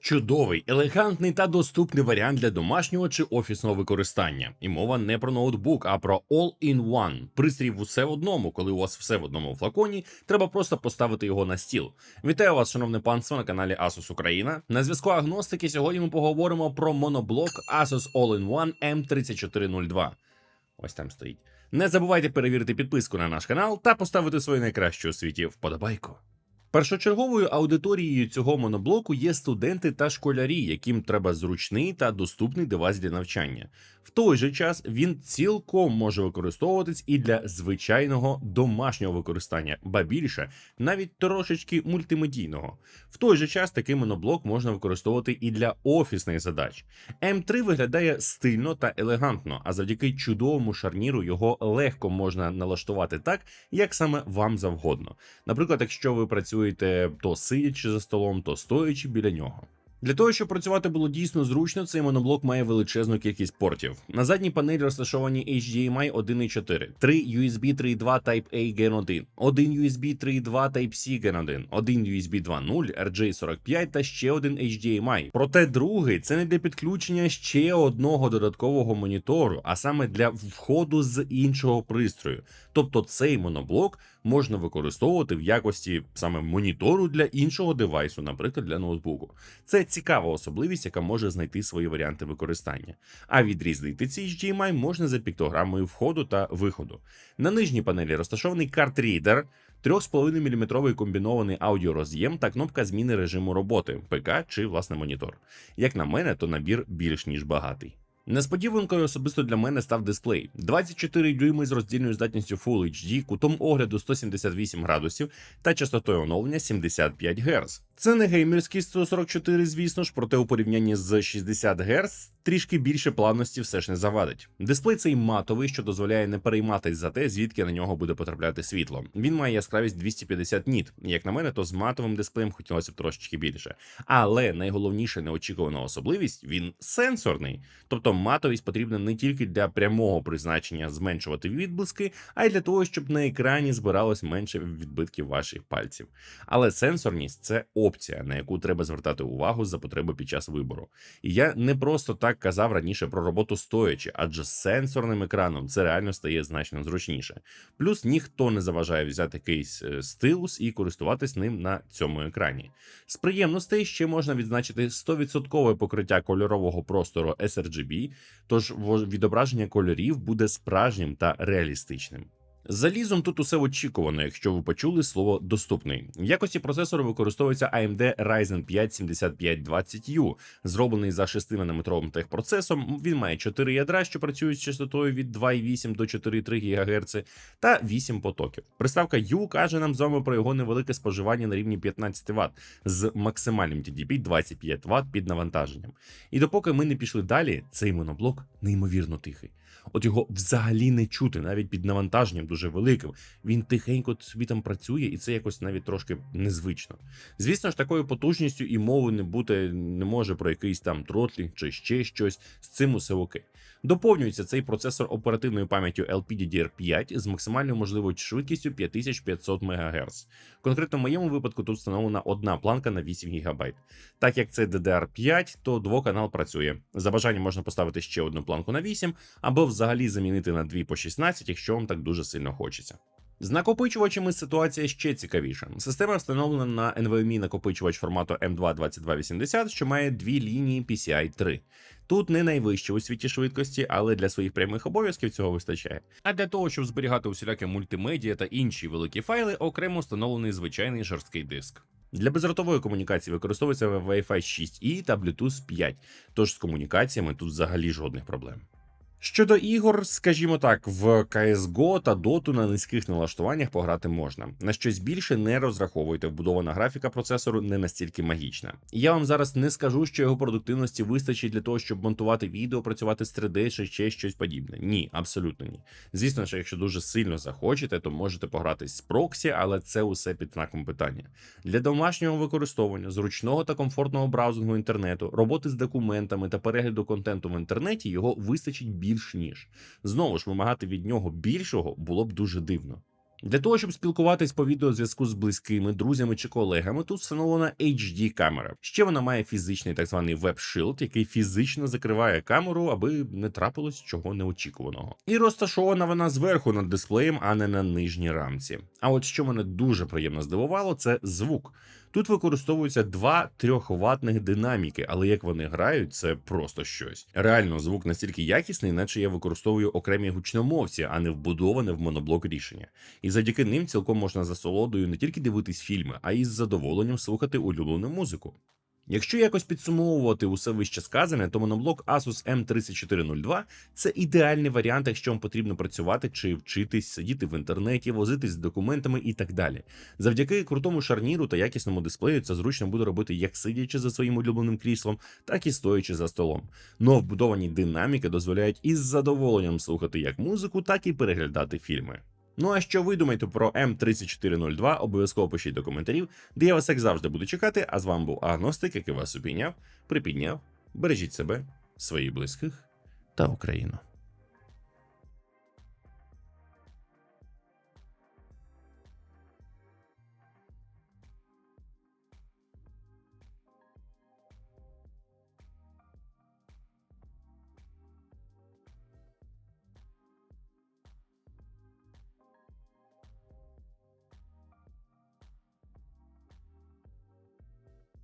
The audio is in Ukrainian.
Чудовий, елегантний та доступний варіант для домашнього чи офісного використання. І мова не про ноутбук, а про all-in-one. Пристрій в усе в одному. Коли у вас все в одному флаконі, треба просто поставити його на стіл. Вітаю вас, шановне панство, на каналі Asus Україна. На зв'язку агностики. Сьогодні ми поговоримо про моноблок Asus All-in-One M3402. Ось там стоїть. Не забувайте перевірити підписку на наш канал та поставити свою найкращу у світі вподобайку. Першочерговою аудиторією цього моноблоку є студенти та школярі, яким треба зручний та доступний девайс для навчання. В той же час він цілком може використовуватись і для звичайного домашнього використання, ба більше навіть трошечки мультимедійного. В той же час такий моноблок можна використовувати і для офісних задач. М3 виглядає стильно та елегантно, а завдяки чудовому шарніру його легко можна налаштувати так, як саме вам завгодно. Наприклад, якщо ви працюєте то сидячи за столом, то стоячи біля нього. Для того, щоб працювати було дійсно зручно, цей моноблок має величезну кількість портів. На задній панелі розташовані HDMI 1.4, 3 USB 3.2 Type-A Gen 1, 1 USB 3.2 Type-C Gen 1, 1 USB 2.0 RJ45 та ще один HDMI. Проте другий це не для підключення ще одного додаткового монітору, а саме для входу з іншого пристрою. Тобто цей моноблок можна використовувати в якості саме монітору для іншого девайсу, наприклад, для ноутбуку. Це цікава особливість, яка може знайти свої варіанти використання. А відрізнити ці HDMI можна за піктограмою входу та виходу. На нижній панелі розташований картрідер, 3,5 мм комбінований аудіороз'єм та кнопка зміни режиму роботи ПК чи власне монітор. Як на мене, то набір більш ніж багатий. Несподіванкою особисто для мене став дисплей 24 дюйми з роздільною здатністю Full HD, кутом огляду 178 градусів та частотою оновлення 75 Гц. Це не геймерський 144, звісно ж, проте у порівнянні з 60 Гц трішки більше плавності все ж не завадить. Дисплей цей матовий, що дозволяє не перейматись за те, звідки на нього буде потрапляти світло. Він має яскравість 250 ніт. Як на мене, то з матовим дисплеєм хотілося б трошечки більше. Але найголовніша неочікувана особливість він сенсорний. Тобто матовість потрібна не тільки для прямого призначення зменшувати відблиски, а й для того, щоб на екрані збиралось менше відбитків ваших пальців. Але сенсорність це опція, на яку треба звертати увагу за потреби під час вибору. І я не просто так казав раніше про роботу стоячи, адже з сенсорним екраном це реально стає значно зручніше. Плюс ніхто не заважає взяти кейс е, стилус і користуватись ним на цьому екрані. З приємностей ще можна відзначити 100% покриття кольорового простору sRGB, тож відображення кольорів буде справжнім та реалістичним. Залізом тут усе очікувано, якщо ви почули слово доступний. В якості процесору використовується AMD Ryzen 5 7520U, зроблений за 6-нанометровим техпроцесом. Він має 4 ядра, що працюють з частотою від 2,8 до 4,3 ГГц, та 8 потоків. Приставка U каже нам з вами про його невелике споживання на рівні 15 Вт з максимальним TDP 25 Вт під навантаженням. І допоки ми не пішли далі, цей моноблок неймовірно тихий. От його взагалі не чути, навіть під навантаженням дуже великим. Він тихенько собі там працює, і це якось навіть трошки незвично. Звісно ж, такою потужністю і мови не бути не може про якийсь там тротлінг чи ще щось. З цим усе окей. Доповнюється цей процесор оперативною пам'яттю LPDDR5 з максимальною можливою швидкістю 5500 МГц. Конкретно в моєму випадку тут встановлена одна планка на 8 ГБ. Так як це DDR5, то двоканал працює. За бажанням можна поставити ще одну планку на 8, або взагалі замінити на 2 по 16, якщо вам так дуже сильно хочеться. З накопичувачами ситуація ще цікавіша. Система встановлена на NVMe накопичувач формату M22280, що має дві лінії PCI 3. Тут не найвище у світі швидкості, але для своїх прямих обов'язків цього вистачає. А для того, щоб зберігати усіляке мультимедіа та інші великі файли, окремо встановлений звичайний жорсткий диск. Для безротової комунікації використовується Wi-Fi 6E та Bluetooth 5, тож з комунікаціями тут взагалі жодних проблем. Щодо ігор, скажімо так, в CSGO та Dota на низьких налаштуваннях пограти можна. На щось більше не розраховуйте, вбудована графіка процесору не настільки магічна. Я вам зараз не скажу, що його продуктивності вистачить для того, щоб монтувати відео, працювати з 3D чи ще щось подібне. Ні, абсолютно ні. Звісно, що якщо дуже сильно захочете, то можете погратись з проксі, але це усе під знаком питання. Для домашнього використовування, зручного та комфортного браузингу інтернету, роботи з документами та перегляду контенту в інтернеті його вистачить більш ніж. Знову ж вимагати від нього більшого було б дуже дивно. Для того, щоб спілкуватись по відеозв'язку з близькими, друзями чи колегами, тут встановлена HD камера. Ще вона має фізичний так званий веб-шилд, який фізично закриває камеру, аби не трапилось чого неочікуваного. І розташована вона зверху над дисплеєм, а не на нижній рамці. А от що мене дуже приємно здивувало, це звук. Тут використовуються два трьохватних динаміки, але як вони грають, це просто щось. Реально, звук настільки якісний, наче я використовую окремі гучномовці, а не вбудоване в моноблок рішення. І завдяки ним цілком можна за солодою не тільки дивитись фільми, а й з задоволенням слухати улюблену музику. Якщо якось підсумовувати усе вище сказане, то моноблок Asus M3402 це ідеальний варіант, якщо вам потрібно працювати чи вчитись, сидіти в інтернеті, возитись з документами і так далі. Завдяки крутому шарніру та якісному дисплею це зручно буде робити як сидячи за своїм улюбленим кріслом, так і стоячи за столом. Но вбудовані динаміки дозволяють із задоволенням слухати як музику, так і переглядати фільми. Ну а що ви думаєте про М3402, обов'язково пишіть до коментарів, де я вас як завжди буду чекати. А з вами був Агностик, який вас обійняв, припідняв. Бережіть себе, своїх близьких та Україну.